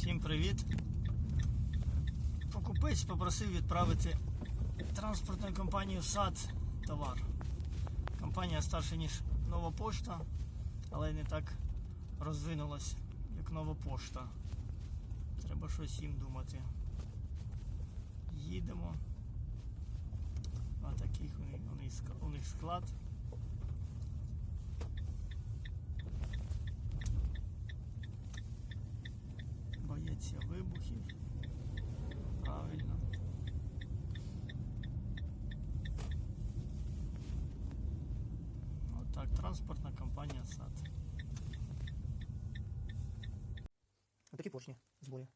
Всім привіт. Покупець попросив відправити транспортною компанією САД товар. Компанія старша, ніж нова пошта, але не так розвинулась, як нова пошта. Треба щось їм думати. Їдемо. А таких у них склад. Боїться вибухів. Правильно. Отак, транспортна компанія САД. Такі поршні збої.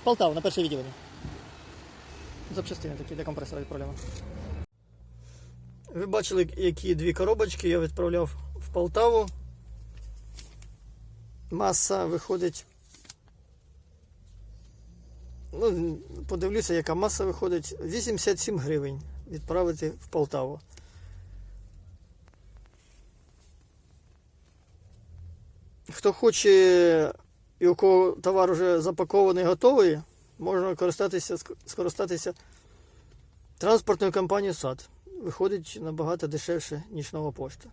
В Полтаву, на перше відділення. Запчастини такі для компресора відправляємо. Ви бачили, які дві коробочки я відправляв в Полтаву. Маса виходить. Ну, подивлюся, яка маса виходить. 87 гривень відправити в Полтаву. Хто хоче і у кого товар вже запакований готовий, можна користатися, скористатися транспортною компанією САД виходить набагато дешевше, ніж нова пошта.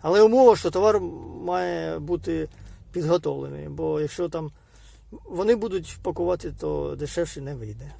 Але умова, що товар має бути підготовлений, бо якщо там вони будуть пакувати, то дешевше не вийде.